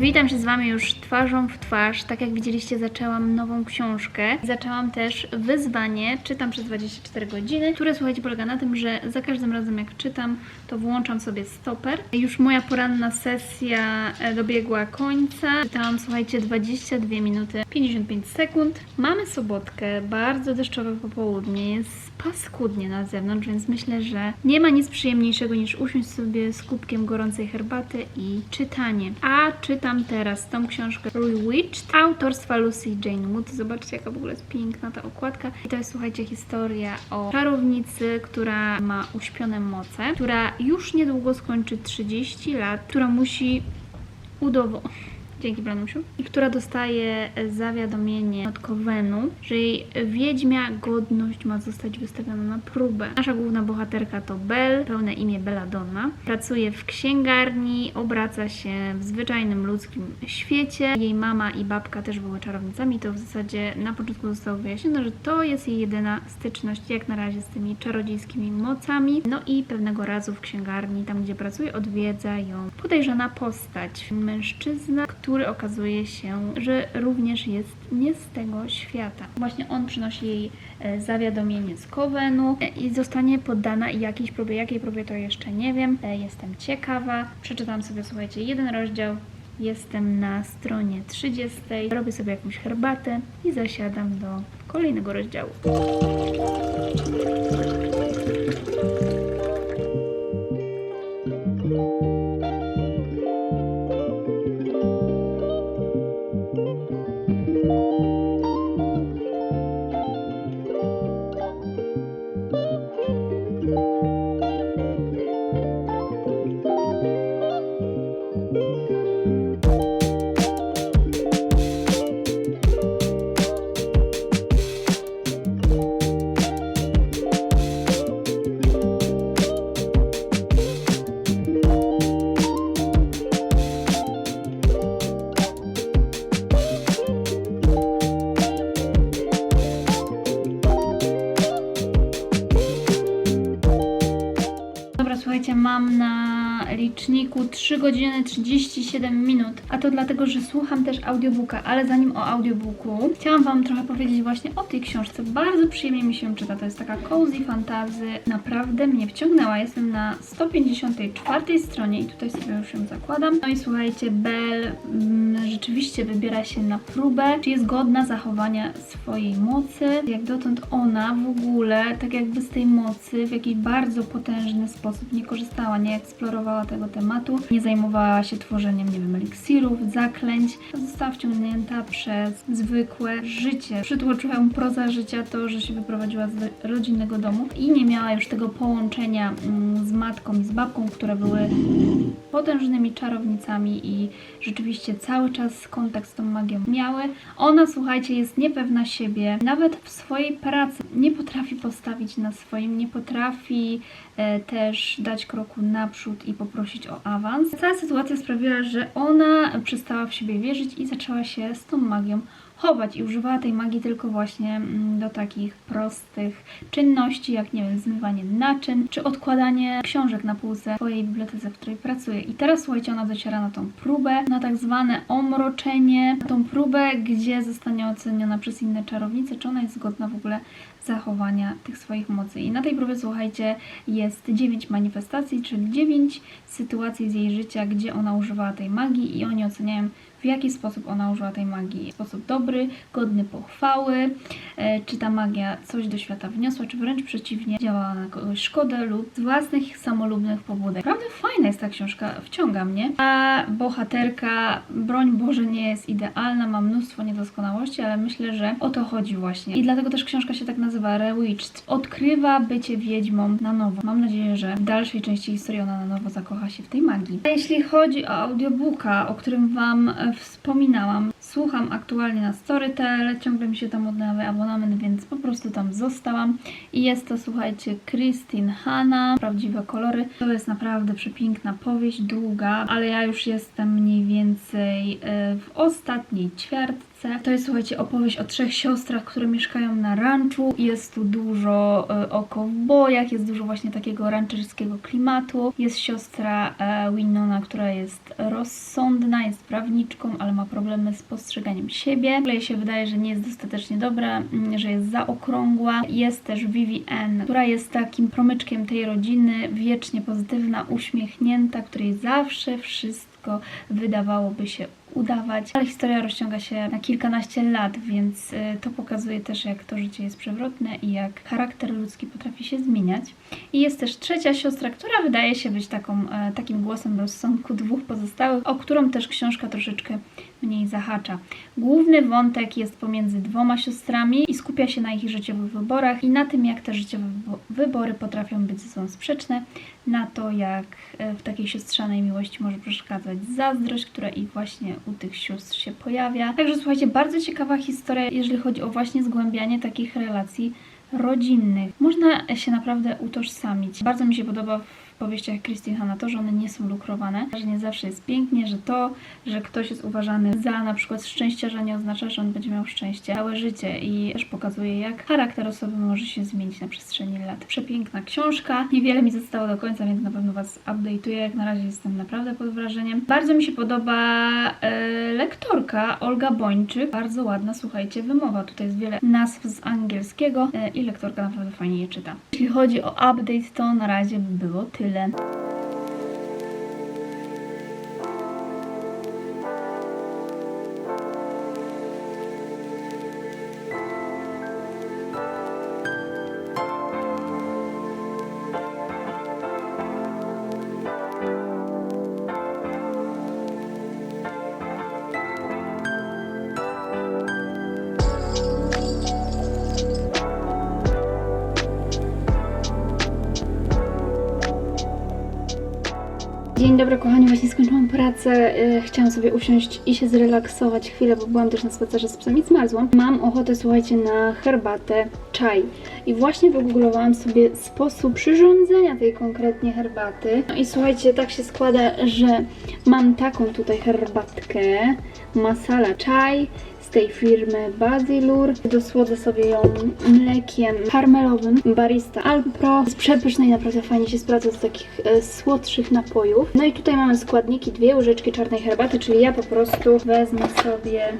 Witam się z Wami już twarzą w twarz. Tak jak widzieliście, zaczęłam nową książkę. Zaczęłam też wyzwanie Czytam przez 24 godziny, które słuchajcie, polega na tym, że za każdym razem jak czytam, to włączam sobie stoper. Już moja poranna sesja e, dobiegła końca. Czytałam, słuchajcie, 22 minuty 55 sekund. Mamy sobotkę, bardzo deszczowe popołudnie, jest paskudnie na zewnątrz, więc myślę, że nie ma nic przyjemniejszego niż usiąść sobie z kubkiem gorącej herbaty i czytanie. A czytam teraz tą książkę Bewitched autorstwa Lucy Jane Wood. Zobaczcie, jaka w ogóle jest piękna ta okładka. I to jest, słuchajcie, historia o czarownicy, która ma uśpione moce, która już niedługo skończy 30 lat, która musi udowodnić. Dzięki, Blanusiu. I która dostaje zawiadomienie od Kowenu, że jej wiedźmia godność ma zostać wystawiona na próbę. Nasza główna bohaterka to Belle, pełne imię Belladonna. Pracuje w księgarni, obraca się w zwyczajnym ludzkim świecie. Jej mama i babka też były czarownicami. To w zasadzie na początku zostało wyjaśnione, że to jest jej jedyna styczność jak na razie z tymi czarodziejskimi mocami. No i pewnego razu w księgarni, tam gdzie pracuje, odwiedza ją podejrzana postać. Mężczyzna, który okazuje się, że również jest nie z tego świata. Właśnie on przynosi jej e, zawiadomienie z Kowenu e, i zostanie poddana jakiejś próbie. Jakiej próbie to jeszcze nie wiem. E, Jestem ciekawa. Przeczytam sobie, słuchajcie, jeden rozdział. Jestem na stronie 30. Robię sobie jakąś herbatę i zasiadam do kolejnego rozdziału. 3 godziny 37 minut, a to dlatego, że słucham też audiobooka, ale zanim o audiobooku, chciałam Wam trochę powiedzieć właśnie o tej książce. Bardzo przyjemnie mi się czyta, to jest taka cozy fantazy, naprawdę mnie wciągnęła. Jestem na 154 stronie i tutaj sobie już ją zakładam. No i słuchajcie, Belle mm, rzeczywiście wybiera się na próbę, czy jest godna zachowania swojej mocy. Jak dotąd ona w ogóle, tak jakby z tej mocy w jakiś bardzo potężny sposób nie korzystała, nie eksplorowała tego tematu, nie zajmowała się tworzeniem, nie wiem, eliksirów, zaklęć. Została wciągnięta przez zwykłe życie. Przytłoczyła ją proza życia to, że się wyprowadziła z rodzinnego domu i nie miała już tego połączenia mm, z matką i z babką, które były potężnymi czarownicami i rzeczywiście cały czas kontakt z tą magią miały. Ona, słuchajcie, jest niepewna siebie, nawet w swojej pracy nie potrafi postawić na swoim, nie potrafi też dać kroku naprzód i poprosić o awans. Cała sytuacja sprawiła, że ona przestała w siebie wierzyć i zaczęła się z tą magią chować i używała tej magii tylko właśnie mm, do takich prostych czynności, jak nie wiem, zmywanie naczyń, czy odkładanie książek na półce w swojej bibliotece, w której pracuje. I teraz słuchajcie, ona dociera na tą próbę, na tak zwane omroczenie, na tą próbę, gdzie zostanie oceniona przez inne czarownice, czy ona jest zgodna w ogóle zachowania tych swoich mocy. I na tej próbie, słuchajcie, jest 9 manifestacji, czyli 9 sytuacji z jej życia, gdzie ona używała tej magii i oni oceniają w jaki sposób ona użyła tej magii. Sposób dobry, godny pochwały, e, czy ta magia coś do świata wniosła, czy wręcz przeciwnie, działała na kogoś szkodę lub z własnych samolubnych pobudek. Naprawdę fajna jest ta książka, wciąga mnie. A bohaterka, broń Boże, nie jest idealna, ma mnóstwo niedoskonałości, ale myślę, że o to chodzi właśnie. I dlatego też książka się tak nazywa Rewitched. Odkrywa bycie wiedźmą na nowo. Mam nadzieję, że w dalszej części historii ona na nowo zakocha się w tej magii. A jeśli chodzi o audiobooka, o którym Wam wspominałam, słucham aktualnie na Storytel, ciągle mi się tam odnawia abonament, więc po prostu tam zostałam. I jest to, słuchajcie, Christine Hanna, Prawdziwe kolory. To jest naprawdę przepiękna powieść, długa, ale ja już jestem mniej więcej e, w ostatniej ćwiartce książce. To jest, słuchajcie, opowieść o trzech siostrach, które mieszkają na ranczu. Jest tu dużo e, o kowbojach, jest dużo właśnie takiego rancherskiego klimatu. Jest siostra e, Winona, która jest rozsądna, jest prawniczką, ale ma problemy z postrzeganiem siebie. W się wydaje, że nie jest dostatecznie dobra, mm, że jest zaokrągła. Jest też Vivienne, która jest takim promyczkiem tej rodziny, wiecznie pozytywna, uśmiechnięta, której zawsze wszystko wydawałoby się udawać, ale historia rozciąga się na kilkanaście lat, więc y, to pokazuje też, jak to życie jest przewrotne i jak charakter ludzki potrafi się zmieniać. I jest też trzecia siostra, która wydaje się być taką, e, takim głosem rozsądku dwóch pozostałych, o którą też książka troszeczkę mniej zahacza. Główny wątek jest pomiędzy dwoma siostrami i skupia się na ich życiowych wyborach i na tym, jak te życiowe wybo- wybory potrafią być ze sobą sprzeczne, na to, jak e, w takiej siostrzanej miłości może przeszkadzać zazdrość, która i właśnie u tych sióstr się pojawia. Także słuchajcie, bardzo ciekawa historia, jeżeli chodzi o właśnie zgłębianie takich relacji rodzinnych. Można się naprawdę utożsamić. Bardzo mi się podoba powieściach Christine Hanna to, że one nie są lukrowane, że nie zawsze jest pięknie, że to, że ktoś jest uważany za na przykład szczęściarza nie oznacza, że on będzie miał szczęście całe życie i też pokazuje, jak charakter osoby może się zmienić na przestrzeni lat. Przepiękna książka, niewiele mi zostało do końca, więc na pewno Was update'uję, jak na razie jestem naprawdę pod wrażeniem. Bardzo mi się podoba e, lektorka Olga Bończyk, bardzo ładna, słuchajcie, wymowa, tutaj jest wiele nazw z angielskiego e, i lektorka naprawdę fajnie je czyta. Jeśli chodzi o update, to na razie by było tyle. güle. Dzień dobry kochani, właśnie skończyłam pracę. Yy, Chciałam sobie usiąść i się zrelaksować chwilę, bo byłam też na spacerze z psem i zmarzłam. Mam ochotę, słuchajcie, na herbatę, czaj. I właśnie wygooglowałam sobie sposób przyrządzenia tej konkretnie herbaty. No i słuchajcie, tak się składa, że mam taką tutaj herbatkę, masala czaj tej firmy Bazilur. Dosłodzę sobie ją mlekiem karmelowym Barista Alpro. Jest przepyszne i naprawdę fajnie się sprawdza do takich e, słodszych napojów. No i tutaj mamy składniki, dwie łyżeczki czarnej herbaty, czyli ja po prostu wezmę sobie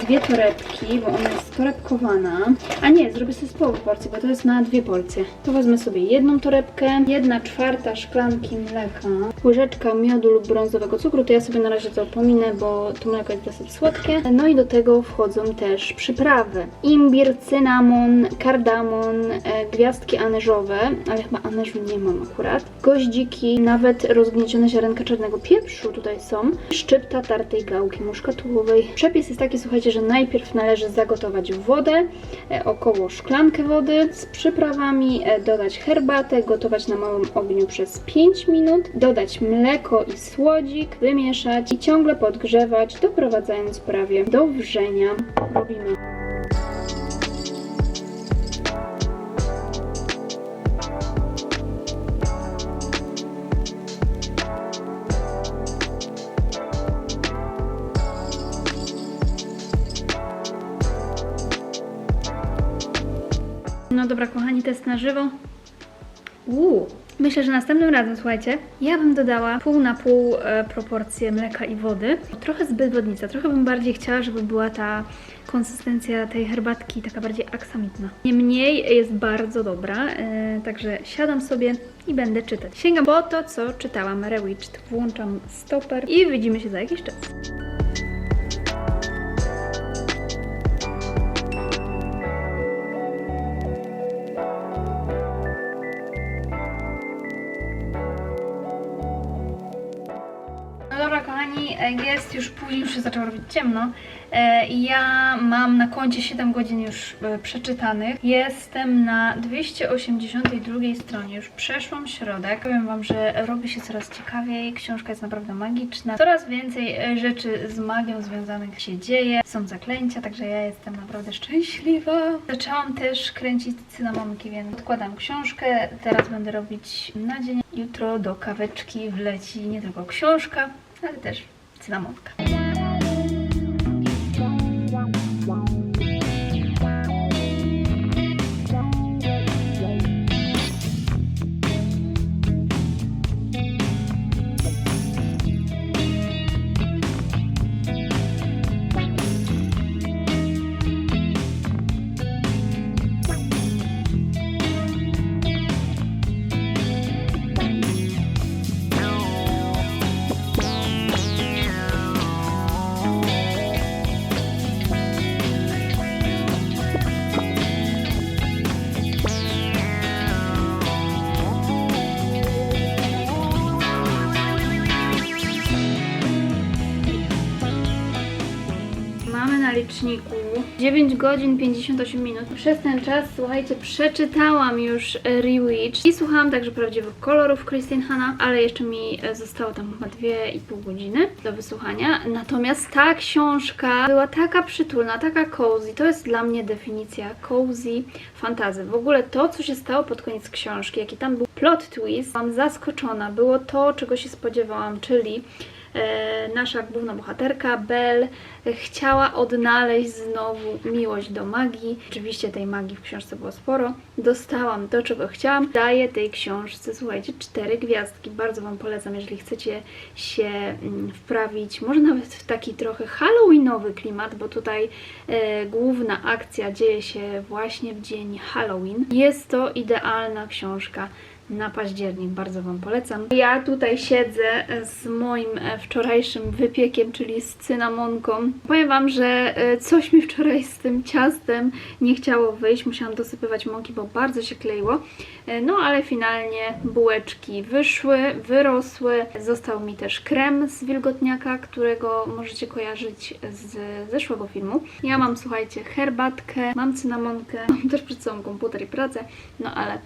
dwie torebki, bo ona jest torebkowana. A nie, zrobię sobie z połowy porcji, bo to jest na dwie porcje. To wezmę sobie jedną torebkę, jedna czwarta szklanki mleka, łyżeczka miodu lub brązowego cukru, to ja sobie na razie to pominę, bo to mleko jest dosyć słodkie. No i do tego wchodzą też przyprawy. Imbir, cynamon, kardamon, e, gwiazdki anyżowe, ale chyba anyżu nie mam akurat. Goździki, nawet rozgniecione ziarenka czarnego pieprzu tutaj są. Szczypta tartej gałki muszkatułowej. Przepis jest taki, słuchajcie, że najpierw należy zagotować wodę, e, około szklankę wody z przyprawami, e, dodać herbatę, gotować na małym ogniu przez 5 minut, dodać mleko i słodzik, wymieszać i ciągle podgrzewać, doprowadzając prawie do wrzenia. Robimy. Kochani, test na żywo. Uuu. Myślę, że następnym razem, słuchajcie, ja bym dodała pół na pół e, proporcje mleka i wody. Trochę zbyt wodnica, trochę bym bardziej chciała, żeby była ta konsystencja tej herbatki taka bardziej aksamitna. Niemniej jest bardzo dobra, e, także siadam sobie i będę czytać. Sięgam po to, co czytałam, Rewitched, włączam stoper i widzimy się za jakiś czas. No dobra, kochani, e, jest już później, już się zaczęło robić ciemno. E, Ja mam na koncie 7 godzin już e, przeczytanych. Jestem na 282 stronie, już przeszłam środek. Powiem Wam, że robi się coraz ciekawiej, książka jest naprawdę magiczna. Coraz więcej e, rzeczy z magią związanych się dzieje, są zaklęcia, także ja jestem naprawdę szczęśliwa. Zaczęłam też kręcić cynamonki, więc odkładam książkę. Teraz będę robić na dzień. Jutro do kaweczki wleci nie tylko książka, ale też cynamonka. 9 godzin 58 minut. Przez ten czas, słuchajcie, przeczytałam już e, Rewitch i słuchałam także prawdziwych kolorów Christine Hanna, ale jeszcze mi e, zostało tam chyba 2,5 godziny do wysłuchania. Natomiast ta książka była taka przytulna, taka cozy. To jest dla mnie definicja cozy fantazy. W ogóle to, co się stało pod koniec książki, jaki tam był plot twist, byłam zaskoczona. Było to, czego się spodziewałam, czyli nasza główna bohaterka, Belle, e, chciała odnaleźć znowu miłość do magii. Oczywiście tej magii w książce było sporo. Dostałam to, czego chciałam. Daję tej książce, słuchajcie, cztery gwiazdki. Bardzo Wam polecam, jeżeli chcecie się mm, wprawić, może nawet w taki trochę halloweenowy klimat, bo tutaj e, główna akcja dzieje się właśnie w dzień Halloween. Jest to idealna książka na październik. Bardzo Wam polecam. Ja tutaj siedzę z moim e, wczorajszym wypiekiem, czyli z cynamonką. Powiem Wam, że e, coś mi wczoraj z tym ciastem nie chciało wyjść. Musiałam dosypywać mąki, bo bardzo się kleiło. E, No ale finalnie bułeczki wyszły, wyrosły. Został mi też krem z wilgotniaka, którego możecie kojarzyć z zeszłego filmu. Ja mam, słuchajcie, herbatkę, mam cynamonkę, mam też przed sobą komputer i pracę, no ale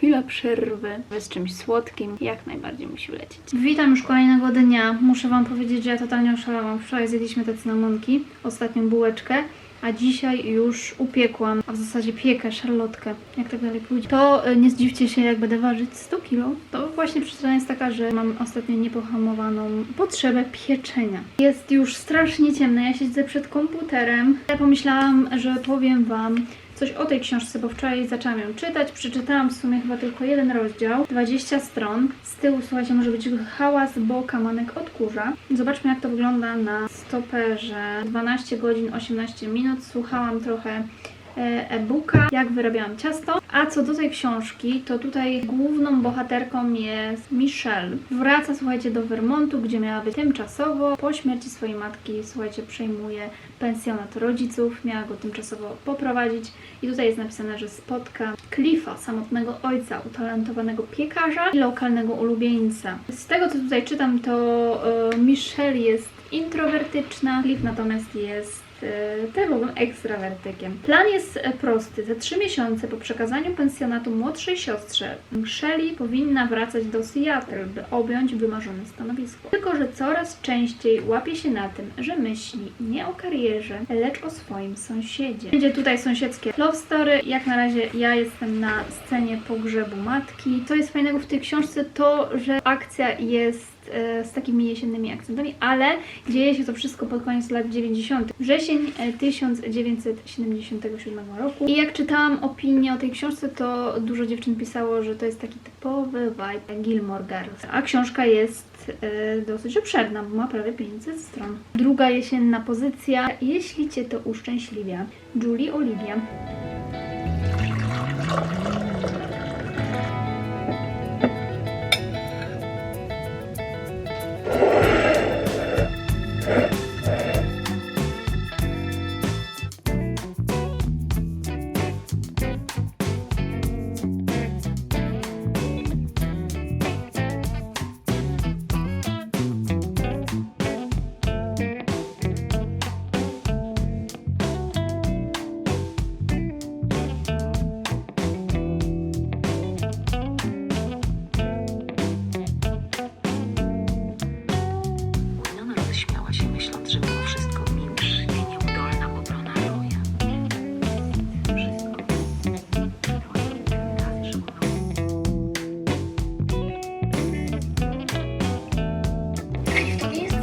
chwila przerwy z czymś słodkim jak najbardziej musi lecieć. Witam już kolejnego dnia. Muszę Wam powiedzieć, że ja totalnie oszalałam. Wczoraj zjedliśmy te cynamonki, ostatnią bułeczkę, a dzisiaj już upiekłam, a w zasadzie piekę, szarlotkę, jak tak dalej pójdzie. To y, nie zdziwcie się, jak będę ważyć 100 kg. To właśnie przyczyna jest taka, że mam ostatnio niepohamowaną potrzebę pieczenia. Jest już strasznie ciemno, ja siedzę przed komputerem. Ja pomyślałam, że powiem Wam, coś o tej książce, bo wczoraj zaczęłam ją czytać. Przeczytałam w sumie chyba tylko jeden rozdział, 20 stron. Z tyłu, słuchajcie, może być hałas, bo kamanek odkurza. Zobaczmy, jak to wygląda na stoperze. 12 godzin 18 minut. Słuchałam trochę e-booka, jak wyrabiałam ciasto. A co do tej książki, to tutaj główną bohaterką jest Michelle. Wraca, słuchajcie, do Vermontu, gdzie miała być tymczasowo. Po śmierci swojej matki, słuchajcie, przejmuje pensjonat rodziców, miała go tymczasowo poprowadzić. I tutaj jest napisane, że spotka Cliffa, samotnego ojca, utalentowanego piekarza i lokalnego ulubieńca. Z tego, co tutaj czytam, to e, Michelle jest introwertyczna, Cliff natomiast jest e, typowym ekstrawertykiem. Plan jest e, prosty. Za trzy miesiące po przekazaniu pensjonatu młodszej siostrze Shelley powinna wracać do Seattle, by objąć wymarzone stanowisko. Tylko, że coraz częściej łapie się na tym, że myśli nie o karierze, lecz o swoim sąsiedzie. Będzie tutaj sąsiedzkie love story. Jak na razie ja jestem na scenie pogrzebu matki. Co jest fajnego w tej książce, to, że akcja jest e, z takimi jesiennymi akcentami, ale dzieje się to wszystko pod koniec lat 90. Wrzesień e, 1977 roku. I jak czytałam opinię o tej książce, to dużo dziewczyn pisało, że to jest taki typowy vibe Gilmore Girls. A książka jest e, dosyć obszerna, bo ma prawie 500 stron. Druga jesienna pozycja, jeśli Cię to uszczęśliwia. Julie Olivia.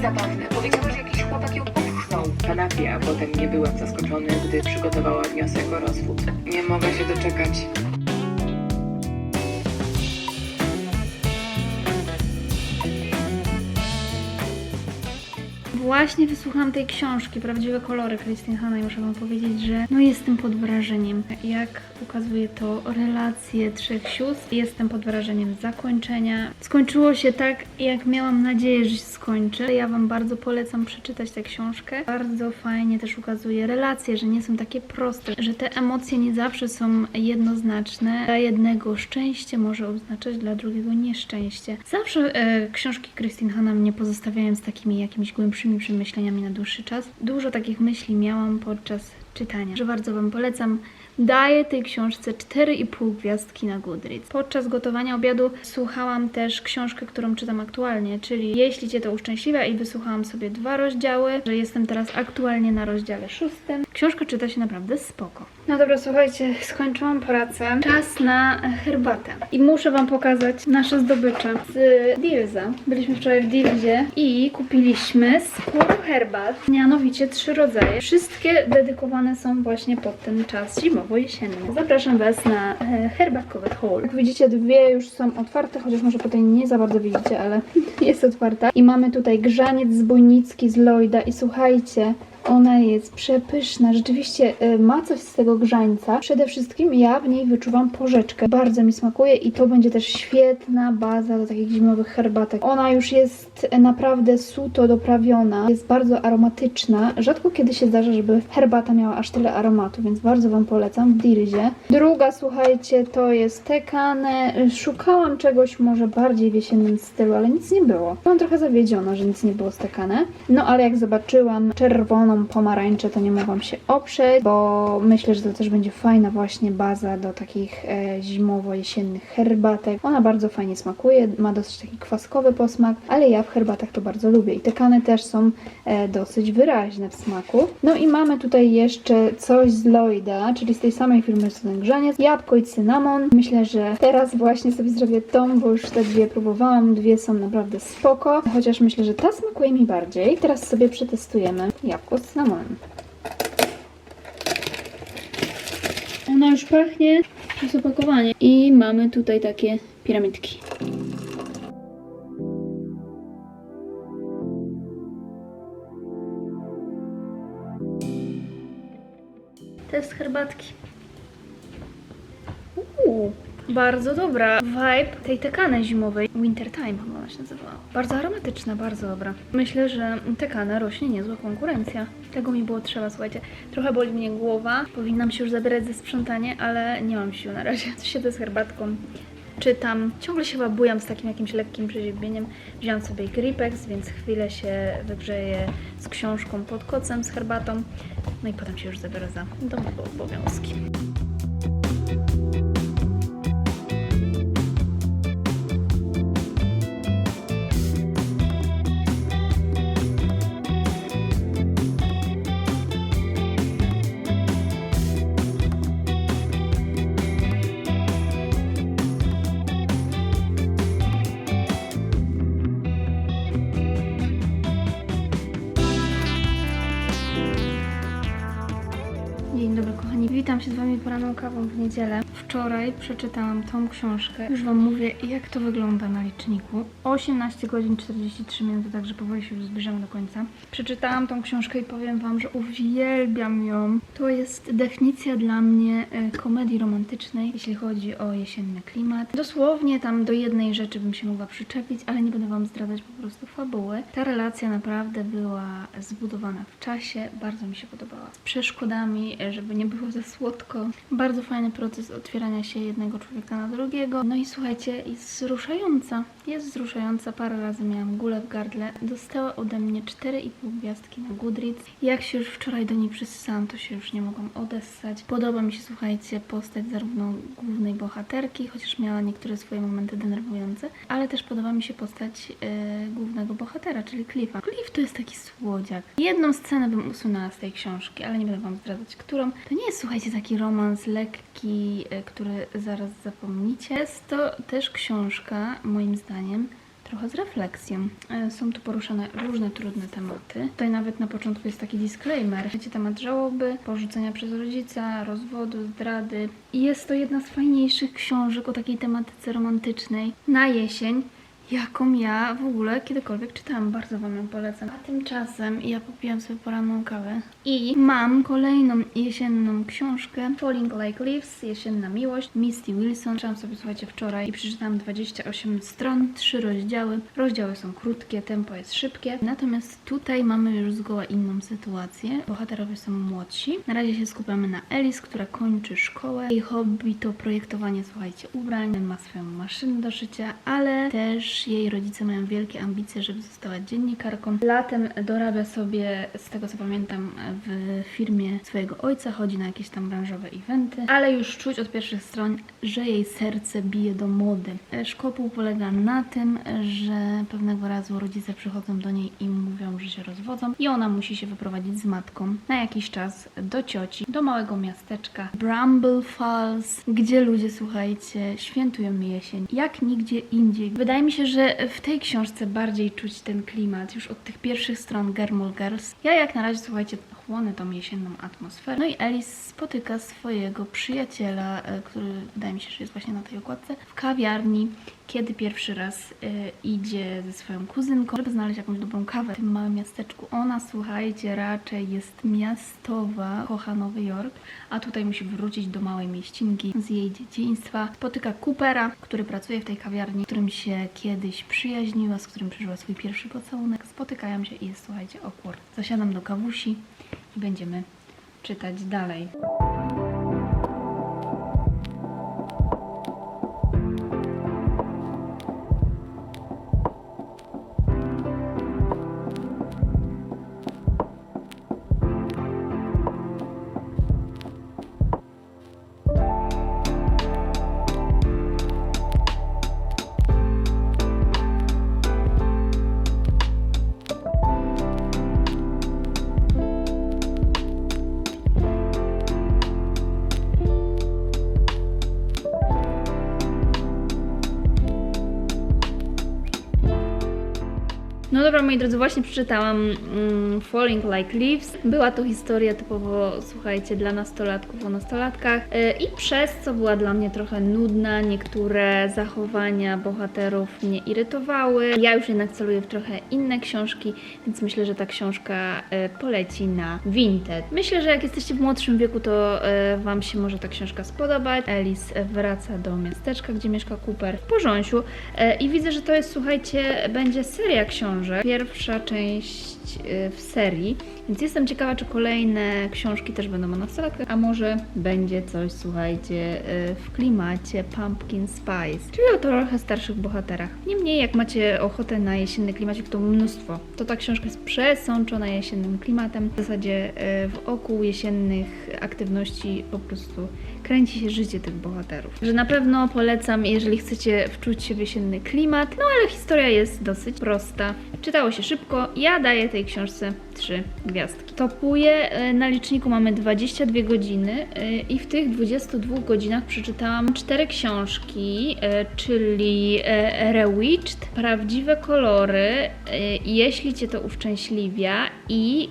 Zabawne. Że jakiś chłopak ją popchnął w kanapie, a potem nie byłem zaskoczony, gdy przygotowała wniosek o rozwód. Nie mogę się doczekać. Właśnie wysłuchałam tej książki, Prawdziwe kolory Christine Hanna i muszę Wam powiedzieć, że no jestem pod wrażeniem, jak ukazuje to relacje trzech sióstr. Jestem pod wrażeniem zakończenia. Skończyło się tak, jak miałam nadzieję, że się skończy. Ja Wam bardzo polecam przeczytać tę książkę. Bardzo fajnie też ukazuje relacje, że nie są takie proste, że te emocje nie zawsze są jednoznaczne. Dla jednego szczęście może oznaczać, dla drugiego nieszczęście. Zawsze e, książki Christine Hanna mnie pozostawiają z takimi jakimiś głębszymi takimi przemyśleniami na dłuższy czas. Dużo takich myśli miałam podczas czytania, że bardzo Wam polecam. Daję tej książce 4,5 gwiazdki na Goodreads. Podczas gotowania obiadu słuchałam też książkę, którą czytam aktualnie, czyli Jeśli Cię to uszczęśliwia i wysłuchałam sobie dwa rozdziały, że jestem teraz aktualnie na rozdziale szóstym. Książka czyta się naprawdę spoko. No dobra, słuchajcie, skończyłam pracę. Czas na herbatę. I muszę Wam pokazać nasze zdobycze z Dealsa. Byliśmy wczoraj w Dealsie i kupiliśmy sporo herbat. Mianowicie trzy rodzaje. Wszystkie dedykowane są właśnie pod ten czas zimowo-jesienny. Zapraszam Was na e, herbatkowy haul. Jak widzicie, dwie już są otwarte, chociaż może po tej nie za bardzo widzicie, ale jest otwarta. I mamy tutaj grzaniec zbójnicki z Lloyda i słuchajcie, ona jest przepyszna, rzeczywiście y, ma coś z tego grzańca. Przede wszystkim ja w niej wyczuwam porzeczkę. Bardzo mi smakuje i to będzie też świetna baza do takich zimowych herbatek. Ona już jest naprawdę suto doprawiona, jest bardzo aromatyczna. Rzadko kiedy się zdarza, żeby herbata miała aż tyle aromatu, więc bardzo Wam polecam w Dirzie. Druga, słuchajcie, to jest tekane. Szukałam czegoś może bardziej w jesiennym stylu, ale nic nie było. Byłam trochę zawiedziona, że nic nie było z tekane. No ale jak zobaczyłam czerwoną pomarańczę, to nie mogłam się oprzeć, bo myślę, że to też będzie fajna właśnie baza do takich e, zimowo-jesiennych herbatek. Ona bardzo fajnie smakuje, ma dosyć taki kwaskowy posmak, ale ja w herbatach to bardzo lubię i te kany też są e, dosyć wyraźne w smaku. No i mamy tutaj jeszcze coś z Lloyda, czyli z tej samej firmy co ten grzaniec, jabłko i cynamon. Myślę, że teraz właśnie sobie zrobię tą, bo już te dwie próbowałam, dwie są naprawdę spoko, chociaż myślę, że ta smakuje mi bardziej. Teraz sobie przetestujemy jabłko z cynamonem. Ona już pachnie przez opakowanie. I mamy tutaj takie piramidki. Test herbatki. Uuu, bardzo dobra. Vibe tej tekany zimowej. Winter Time chyba ona się nazywała. Bardzo aromatyczna, bardzo dobra. Myślę, że tekana rośnie niezła konkurencja. Tego mi było trzeba, słuchajcie. Trochę boli mnie głowa. Powinnam się już zabierać ze sprzątanie, ale nie mam sił na razie. Siedzę z herbatką. Czytam. Ciągle się chyba z takim jakimś lekkim przeziębieniem. Wziąłam sobie Gripex, więc chwilę się wygrzeję z książką pod kocem, z herbatą. No i potem się już zabiorę za domowe obowiązki. Dzień dobry kochani, witam się z Wami poranną kawą w niedzielę. Wczoraj przeczytałam tą książkę. Już Wam mówię, jak to wygląda na liczniku. 18 godzin 43 minuty, także powoli się już zbliżamy do końca. Przeczytałam tą książkę i powiem Wam, że uwielbiam ją. To jest definicja dla mnie e, komedii romantycznej, jeśli chodzi o jesienny klimat. Dosłownie tam do jednej rzeczy bym się mogła przyczepić, ale nie będę Wam zdradzać po prostu fabuły. Ta relacja naprawdę była zbudowana w czasie, bardzo mi się podobała. Z przeszkodami, żeby nie było za słodko. Bardzo fajny proces otwierania się jednego człowieka na drugiego. No i słuchajcie, jest wzruszająca. Jest wzruszająca. Parę razy miałam gulę w gardle. Dostała ode mnie 4,5 gwiazdki na Goodreads. Jak się już wczoraj do niej przysysałam, to się już nie mogłam odessać. Podoba mi się, słuchajcie, postać zarówno głównej bohaterki, chociaż miała niektóre swoje momenty denerwujące, ale też podoba mi się postać e, głównego bohatera, czyli Cliffa. Cliff to jest taki słodziak. Jedną scenę bym usunęła z tej książki, ale nie będę wam zdradzać, To nie jest, słuchajcie, taki romans lekki, e, który zaraz zapomnicie. Jest to też książka, moim zdaniem, trochę z refleksją. E, Są tu poruszane różne trudne tematy. Tutaj nawet na początku jest taki disclaimer. Wiecie, temat żałoby, porzucenia przez rodzica, rozwodu, zdrady. I jest to jedna z fajniejszych książek o takiej tematyce romantycznej na jesień. Jaką ja w ogóle kiedykolwiek czytałam, bardzo Wam ją polecam. A tymczasem ja popiłam sobie poranną kawę i mam kolejną jesienną książkę Falling Like Leaves, Jesienna Miłość, Misty Wilson. Czytałam sobie, słuchajcie, wczoraj i przeczytałam 28 stron, trzy rozdziały. Rozdziały są krótkie, tempo jest szybkie. Natomiast tutaj mamy już zgoła inną sytuację. Bohaterowie są młodsi. Na razie się skupiamy na Alice, która kończy szkołę. Jej hobby to projektowanie, słuchajcie, ubrań. Ma swoją maszynę do szycia, ale też też jej rodzice mają wielkie ambicje, żeby została dziennikarką. Latem dorabia sobie, z tego co pamiętam, w firmie swojego ojca, chodzi na jakieś tam branżowe eventy, ale już czuć od pierwszych stron, że jej serce bije do mody. Szkopuł polega na tym, że pewnego razu rodzice przychodzą do niej i mówią, że się rozwodzą i ona musi się wyprowadzić z matką na jakiś czas do cioci, do małego miasteczka Bramble Falls, gdzie ludzie, słuchajcie, świętują jesień jak nigdzie indziej. Wydaje mi się, że w tej książce bardziej czuć ten klimat już od tych pierwszych stron Gilmore Girls. Ja jak na razie, słuchajcie, chłonę tą jesienną atmosferę. No i Alice spotyka swojego przyjaciela, e, który wydaje mi się, że jest właśnie na tej okładce, w kawiarni, kiedy pierwszy raz e, idzie ze swoją kuzynką, żeby znaleźć jakąś dobrą kawę w tym małym miasteczku. Ona, słuchajcie, raczej jest miastowa, kocha Nowy Jork, a tutaj musi wrócić do małej mieścinki z jej dzieciństwa. Spotyka Coopera, który pracuje w tej kawiarni, z którym się kiedyś przyjaźniła, z którym przeżyła swój pierwszy pocałunek. Spotykają się i jest, słuchajcie, awkward. Zasiadam do kawusi i będziemy czytać dalej. Dobra, moi drodzy, właśnie przeczytałam mm, Falling Like Leaves. Była to historia typowo, słuchajcie, dla nastolatków o nastolatkach yy, i przez co była dla mnie trochę nudna. Niektóre zachowania bohaterów mnie irytowały. Ja już jednak celuję w trochę inne książki, więc myślę, że ta książka yy, poleci na Vinted. Myślę, że jak jesteście w młodszym wieku, to yy, Wam się może ta książka spodobać. Alice wraca do miasteczka, gdzie mieszka Cooper w Porząsiu yy, i widzę, że to jest, słuchajcie, będzie seria książek. Pierwsza część yy, w serii, więc jestem ciekawa, czy kolejne książki też będą o nastolatkach, a może będzie coś, słuchajcie, yy, w klimacie Pumpkin Spice, czyli o trochę starszych bohaterach. Niemniej, jak macie ochotę na jesienny klimacik, to mnóstwo. To ta książka jest przesączona jesiennym klimatem. W zasadzie yy, wokół jesiennych aktywności po prostu kręci się życie tych bohaterów. Że na pewno polecam, jeżeli chcecie wczuć się w jesienny klimat, no ale historia jest dosyć prosta. Czytało się szybko, ja daję tej książce 3 gwiazdki. Topuję, e, na liczniku mamy 22 godziny e, i w tych 22 godzinach przeczytałam 4 książki, e, czyli Rewitched, Prawdziwe kolory, Jeśli Cię to uszczęśliwia i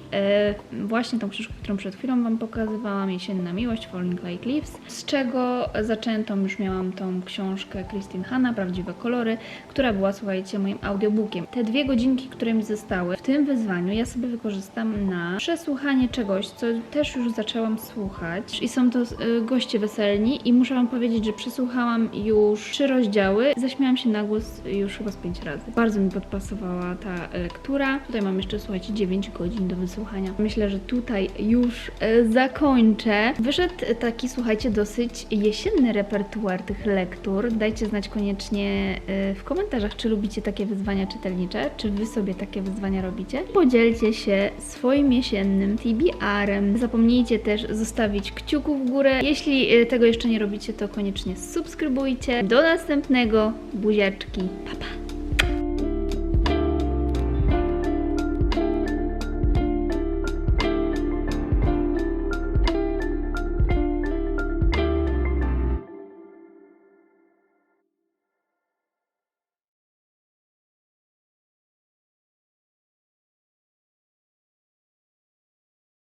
właśnie tą książkę, którą przed chwilą Wam pokazywałam, Jesienna Miłość, Falling Like Leaves, z czego zaczętą już miałam tą książkę Christine Hanna, Prawdziwe kolory, która była, słuchajcie, moim audiobookiem. Te dwie godzinki, które mi zostały w tym wyzwaniu, ja sobie wykorzystam na przesłuchanie czegoś, co też już zaczęłam słuchać i są to y, goście weselni i muszę Wam powiedzieć, że przesłuchałam już trzy rozdziały, zaśmiałam się na głos już chyba z pięć razy. Bardzo mi podpasowała ta lektura. Tutaj mam jeszcze, słuchajcie, 9 godzin do wysłuchania. Myślę, że tutaj już y, zakończę. Wyszedł taki, słuchajcie, dosyć jesienny repertuar tych lektur. Dajcie znać koniecznie y, w komentarzach, czy lubicie takie wyzwania czytelnicze, czy Wy sobie takie wyzwania robicie. Podzielcie się swoim jesiennym TBR-em. Zapomnijcie też zostawić kciuków w górę. Jeśli y, tego jeszcze nie robicie, to koniecznie subskrybujcie. Do następnego. Buziaczki. Pa, pa.